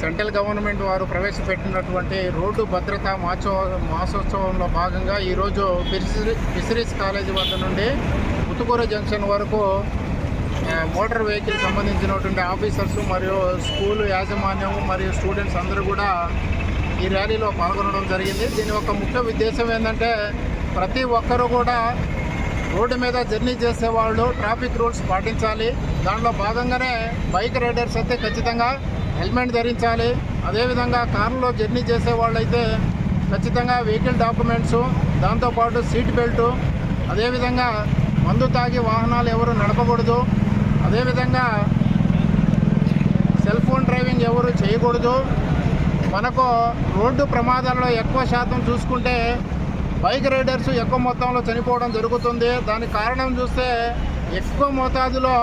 Central government వారు ప్రవేశపెట్టినటువంటి road భద్రత మాచో మాసోత్సవంలో భాగంగా ఈరోజు ఫిషరీస్ కాలేజీ వద్ద నుండి ఉతుకూర జంక్షన్ వరకు మోటార్ వెహికల్ సంబంధించినటువంటి ఆఫీసర్స్ మరియు స్కూల్ యాజమాన్యం మరియు స్టూడెంట్స్ అందరూ కూడా ఈ ర్యాలీలో పాల్గొనడం జరిగింది. దీని యొక్క ముఖ్య ఉద్దేశం ఏంటంటే ప్రతి ఒక్కరూ కూడా రోడ్డు మీద జర్నీ చేసేవాళ్ళు ట్రాఫిక్ రూల్స్ పాటించాలి. దాంట్లో భాగంగానే బైక్ రైడర్స్ అయితే ఖచ్చితంగా హెల్మెట్ ధరించాలి. అదేవిధంగా కారులో జర్నీ చేసే వాళ్ళైతే ఖచ్చితంగా వెహికల్ డాక్యుమెంట్స్ దాంతోపాటు సీట్ బెల్టు అదేవిధంగా మందు తాగి వాహనాలు ఎవరు నడపకూడదు. అదేవిధంగా సెల్ ఫోన్ డ్రైవింగ్ ఎవరు చేయకూడదు. మనకు రోడ్డు ప్రమాదాల్లో ఎక్కువ శాతం చూసుకుంటే బైక్ రైడర్స్ ఎక్కువ మొత్తంలో చనిపోవడం జరుగుతుంది. దానికి కారణం చూస్తే ఎక్కువ మోతాదులో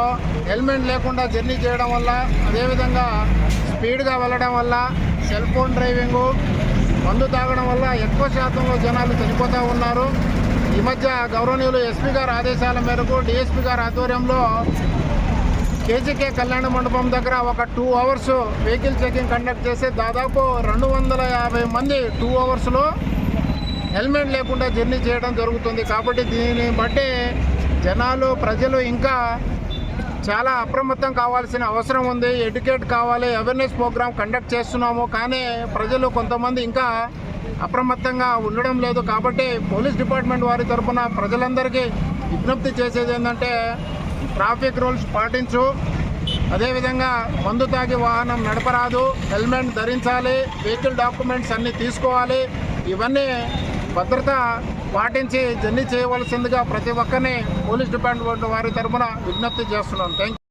హెల్మెట్ లేకుండా జర్నీ చేయడం వల్ల అదేవిధంగా స్పీడ్గా వెళ్ళడం వల్ల సెల్ ఫోన్ డ్రైవింగు మందు తాగడం వల్ల ఎక్కువ శాతంలో జనాలు చనిపోతూ ఉన్నారు. ఈ మధ్య గౌరవనీయులు ఎస్పీ గారి ఆదేశాల మేరకు డిఎస్పీ గారి ఆధ్వర్యంలో కేజీకే కళ్యాణ మండపం దగ్గర ఒక two hours vehicle checking conduct చేసి దాదాపు రెండు వందల యాభై మంది టూ అవర్స్లో హెల్మెట్ లేకుండా జర్నీ చేయడం జరుగుతుంది. కాబట్టి దీన్ని బట్టి జనాలు ప్రజలు ఇంకా చాలా అప్రమత్తం కావాల్సిన అవసరం ఉంది. ఎడ్యుకేట్ కావాలి. అవేర్నెస్ ప్రోగ్రామ్ కండక్ట్ చేస్తున్నాము. కానీ ప్రజలు కొంతమంది ఇంకా అప్రమత్తంగా ఉండడం లేదు. కాబట్టి పోలీస్ డిపార్ట్మెంట్ వారి తరఫున ప్రజలందరికీ విజ్ఞప్తి చేసేది ఏంటంటే ట్రాఫిక్ రూల్స్ పాటించు. అదేవిధంగా మందు తాగి వాహనం నడపరాదు. హెల్మెట్ ధరించాలి. వెహికల్ డాక్యుమెంట్స్ అన్నీ తీసుకోవాలి. ఇవన్నీ భద్రత పాటించి జర్నీ చేయవలసిందిగా ప్రతి ఒక్కరిని పోలీస్ డిపార్ట్మెంట్ వారి తరఫున విజ్ఞప్తి చేస్తున్నాను థ్యాంక్